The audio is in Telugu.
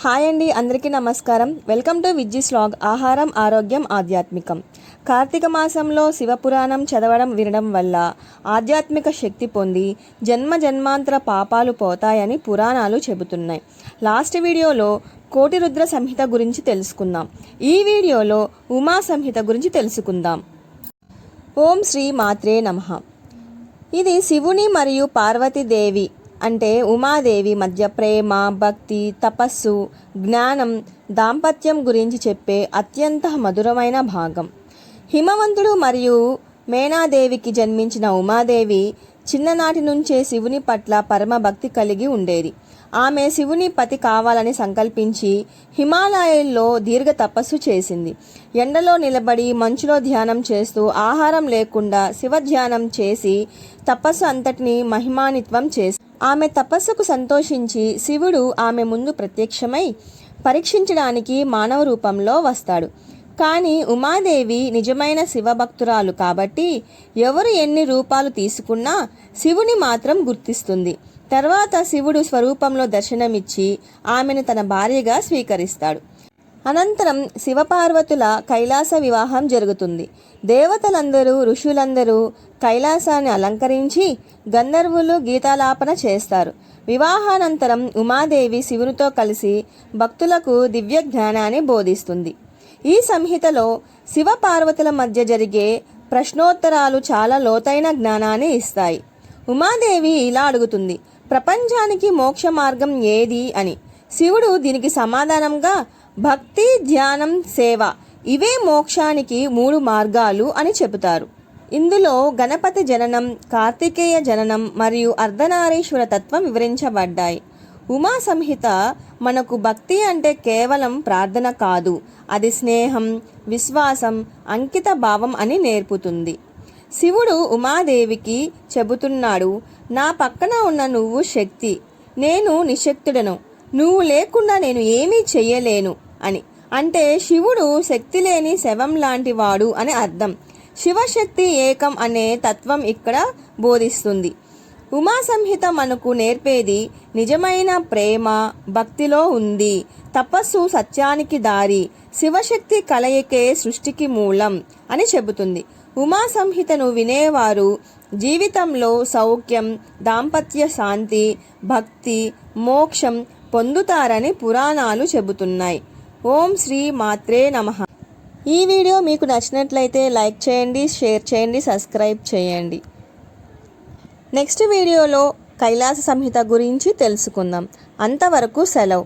హాయ్ అండి అందరికీ నమస్కారం. వెల్కమ్ టు విజ్జిస్ స్లాగ్ ఆహారం ఆరోగ్యం ఆధ్యాత్మికం. కార్తీక మాసంలో శివపురాణం చదవడం వినడం వల్ల ఆధ్యాత్మిక శక్తి పొంది జన్మ జన్మాంతర పాపాలు పోతాయని పురాణాలు చెబుతున్నాయి. లాస్ట్ వీడియోలో కోటి రుద్ర సంహిత గురించి తెలుసుకుందాం. ఈ వీడియోలో ఉమా సంహిత గురించి తెలుసుకుందాం. ఓం శ్రీ మాత్రే నమః. ఇది శివుని మరియు పార్వతీదేవి అంటే ఉమాదేవి మధ్య ప్రేమ భక్తి తపస్సు జ్ఞానం దాంపత్యం గురించి చెప్పే అత్యంత మధురమైన భాగం. హిమవంతుడు మరియు మేనాదేవికి జన్మించిన ఉమాదేవి చిన్ననాటి నుంచే శివుని పట్ల పరమ భక్తి కలిగి ఉండేది. ఆమె శివుని పతి కావాలని సంకల్పించి హిమాలయాల్లో దీర్ఘ తపస్సు చేసింది. ఎండలో నిలబడి మంచులో ధ్యానం చేస్తూ ఆహారం లేకుండా శివ ధ్యానం చేసి తపస్సు అంతటిని మహిమానిత్వం చేసింది. ఆమె తపస్సుకు సంతోషించి శివుడు ఆమె ముందు ప్రత్యక్షమై పరీక్షించడానికి మానవ రూపంలో వస్తాడు. కానీ ఉమాదేవి నిజమైన శివభక్తురాలు కాబట్టి ఎవరు ఎన్ని రూపాలు తీసుకున్నా శివుని మాత్రం గుర్తిస్తుంది. తర్వాత శివుడు స్వరూపంలో దర్శనమిచ్చి ఆమెను తన భార్యగా స్వీకరిస్తాడు. అనంతరం శివపార్వతుల కైలాస వివాహం జరుగుతుంది. దేవతలందరూ ఋషులందరూ కైలాసాన్ని అలంకరించి గంధర్వులు గీతాలాపన చేస్తారు. వివాహానంతరం ఉమాదేవి శివునితో కలిసి భక్తులకు దివ్య జ్ఞానాన్ని బోధిస్తుంది. ఈ సంహితలో శివపార్వతుల మధ్య జరిగే ప్రశ్నోత్తరాలు చాలా లోతైన జ్ఞానాన్ని ఇస్తాయి. ఉమాదేవి ఇలా అడుగుతుంది ప్రపంచానికి మోక్ష మార్గం ఏది? అని. శివుడు దీనికి సమాధానంగా భక్తి ధ్యానం సేవ ఇవే మోక్షానికి మూడు మార్గాలు అని చెబుతారు. ఇందులో గణపతి జననం కార్తికేయ జననం మరియు అర్ధనారీశ్వర తత్వం వివరించబడ్డాయి. ఉమా సంహిత మనకు భక్తి అంటే కేవలం ప్రార్థన కాదు అది స్నేహం విశ్వాసం అంకిత భావం అని నేర్పుతుంది. శివుడు ఉమాదేవికి చెబుతున్నాడు నా పక్కన ఉన్న నువ్వు శక్తి నేను నిశక్తుడను నువ్వు లేకుండా నేను ఏమీ చెయ్యలేను అని. అంటే శివుడు శక్తి లేని శవం లాంటి వాడు అని అర్థం. శివశక్తి ఏకం అనే తత్వం ఇక్కడ బోధిస్తుంది. ఉమా సంహిత మనకు నేర్పేది నిజమైన ప్రేమ భక్తిలో ఉంది. తపస్సు సత్యానికి దారి శివశక్తి కలయికే సృష్టికి మూలం అని చెబుతుంది. ఉమా సంహితను వినేవారు జీవితంలో సౌఖ్యం దాంపత్య శాంతి భక్తి మోక్షం పొందుతారని పురాణాలు చెబుతున్నాయి. ఓం శ్రీ మాత్రే నమః. ఈ వీడియో మీకు నచ్చినట్లయితే లైక్ చేయండి షేర్ చేయండి సబ్స్క్రైబ్ చేయండి. నెక్స్ట్ వీడియోలో కైలాస సంహిత గురించి తెలుసుకుందాం. అంతవరకు సెలవు.